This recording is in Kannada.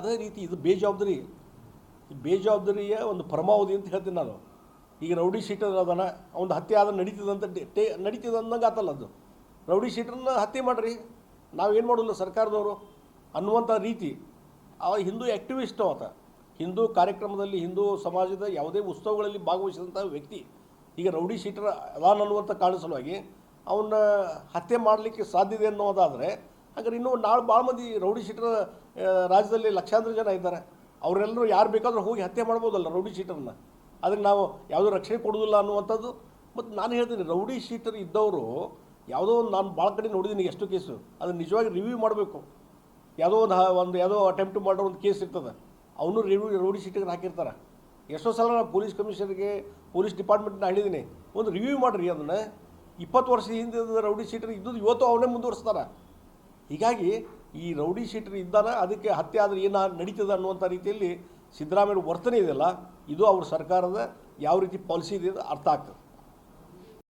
ಅದೇ ರೀತಿ ಇದು ಬೇಜವಾಬ್ದಾರಿ. ಬೇಜವಾಬ್ದಾರಿಯ ಒಂದು ಪರಮಾವಧಿ ಅಂತ ಹೇಳ್ತೀನಿ ನಾನು. ಈಗ ರೌಡಿ ಶೀಟರ್ ಅದನ್ನು ಒಂದು ಹತ್ಯೆ ಆದ್ರೆ ನಡೀತದಂತ ಟೇ ನಡೀತದ ಆತಲ್ಲ ಅದು. ರೌಡಿ ಶೀಟರ್ನ ಹತ್ಯೆ ಮಾಡಿರಿ. ನಾವೇನು ಮಾಡೋಲ್ಲ ಸರ್ಕಾರದವರು? ಅನ್ನುವಂಥ ರೀತಿ. ಆ ಹಿಂದೂ ಆ್ಯಕ್ಟಿವಿಸ್ಟ್ ಆತ. ಹಿಂದೂ ಕಾರ್ಯಕ್ರಮದಲ್ಲಿ, ಹಿಂದೂ ಸಮಾಜದ ಯಾವುದೇ ಉತ್ಸವಗಳಲ್ಲಿ ಭಾಗವಹಿಸಿದಂಥ ವ್ಯಕ್ತಿ. ಈಗ ರೌಡಿ ಶೀಟರ್ ಅದಾನ ಅನ್ನುವಂಥ ಕಾರಣ ಸಲುವಾಗಿ ಅವನ್ನ ಹತ್ಯೆ ಮಾಡಲಿಕ್ಕೆ ಸಾಧ್ಯತೆ ಅನ್ನೋದಾದರೆ ಹಾಗಾದ್ರೆ ಇನ್ನೂ ನಾಳೆ ಭಾಳ ಮಂದಿ ರೌಡಿ ಶೀಟರ್ ರಾಜ್ಯದಲ್ಲಿ ಲಕ್ಷಾಂತರ ಜನ ಇದ್ದಾರೆ. ಅವರೆಲ್ಲರೂ ಯಾರು ಬೇಕಾದರೂ ಹೋಗಿ ಹತ್ಯೆ ಮಾಡ್ಬೋದಲ್ಲ ರೌಡಿ ಶೀಟರ್ನ. ಅದಕ್ಕೆ ನಾವು ಯಾವುದೂ ರಕ್ಷಣೆ ಕೊಡೋದಿಲ್ಲ ಅನ್ನುವಂಥದ್ದು. ಮತ್ತು ನಾನು ಹೇಳ್ತೀನಿ, ರೌಡಿ ಶೀಟರ್ ಇದ್ದವರು ಯಾವುದೋ ಒಂದು ನಾನು ಭಾಳ ಕಡೆ ನೋಡಿದ್ದೀನಿ ಎಷ್ಟು ಕೇಸು. ಅದನ್ನು ನಿಜವಾಗಿ ರಿವ್ಯೂ ಮಾಡಬೇಕು. ಯಾವುದೋ ಒಂದು ಒಂದು ಯಾವುದೋ ಅಟೆಂಪ್ಟ್ ಮಾಡೋ ಒಂದು ಕೇಸ್ ಇರ್ತದೆ. ಅವನು ರಿವ್ಯೂ ರೌಡಿ ಶೀಟಿಗೆ ಹಾಕಿರ್ತಾರೆ. ಎಷ್ಟೋ ಸಲ ನಾನು ಪೊಲೀಸ್ ಕಮಿಷನರ್ಗೆ, ಪೊಲೀಸ್ ಡಿಪಾರ್ಟ್ಮೆಂಟ್ನ ಹೇಳಿದ್ದೀನಿ ಒಂದು ರಿವ್ಯೂ ಮಾಡಿರಿ ಅದನ್ನು. ಇಪ್ಪತ್ತು ವರ್ಷ ಹಿಂದೆ ರೌಡಿ ಶೀಟರ್ ಇದ್ದದ್ದು ಇವತ್ತು ಅವನೇ ಮುಂದುವರಿಸ್ತಾರೆ. ಹೀಗಾಗಿ ಈ ರೌಡಿ ಶೀಟರ್ ಇದ್ದಾನೆ ಅದಕ್ಕೆ ಹತ್ಯೆ ಆದರೆ ಏನು ನಡೀತದೆ ಅನ್ನುವಂಥ ರೀತಿಯಲ್ಲಿ ಸಿದ್ದರಾಮಯ್ಯ ವರ್ತನೆ ಇದೆಯಲ್ಲ, ಇದು ಅವ್ರ ಸರ್ಕಾರದ ಯಾವ ರೀತಿ ಪಾಲಿಸಿ ಇದೆ ಅರ್ಥ ಆಗ್ತದೆ.